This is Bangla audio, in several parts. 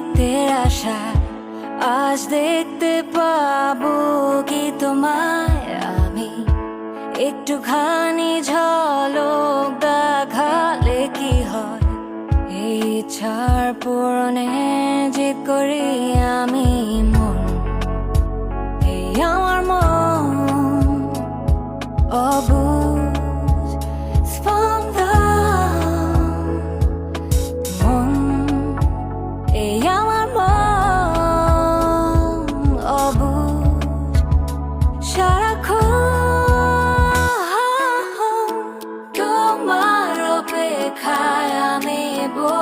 তোমার আসা, আজ দেখতে পাবো কি তোমায় আমি। একটুখানি ঝলক দেখালে কি হয়? এই ছাড় পূরণে যে করি আমি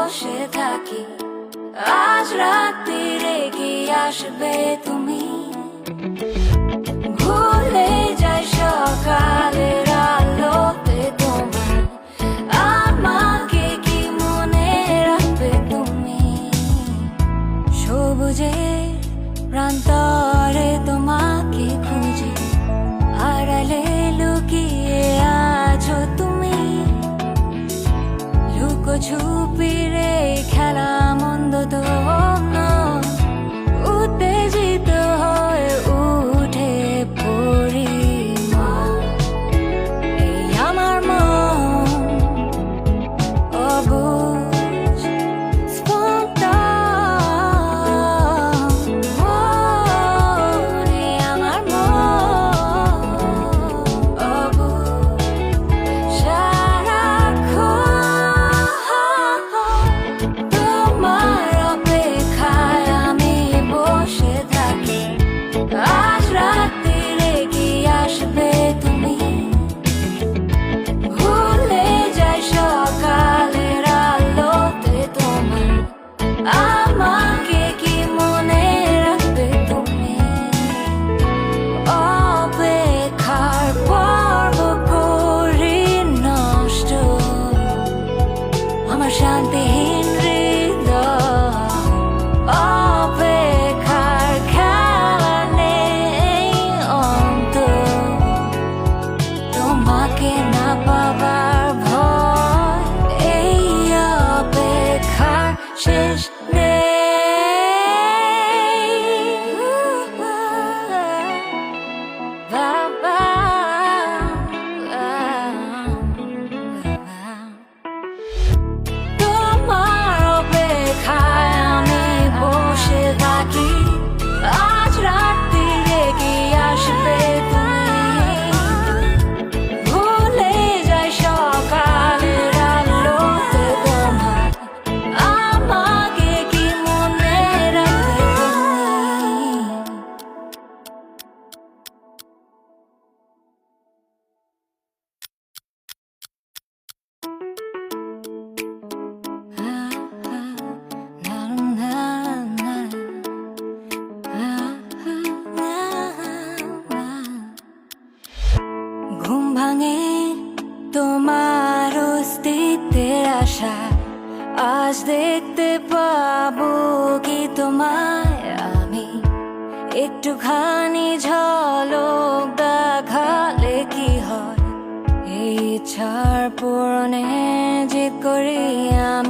বসে থাকি। আজ রাত্রিরে কি আসবে তুমি। ভুলে যাই তোমার আমাকে কি তুমি? প্রান্তরে তোমাকে খুঁজে। আড়ালে লুকিয়ে আশা, আজ দেখতে পাবো কি তোমায় আমি। একটুখানি ঝলক দেখালে কি হয়? এই ছাড় পূরণে জিত করি আমি।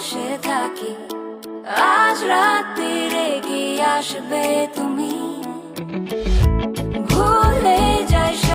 বসে থাকি। আজ রাত্রিরে রেগে আসবে তুমি।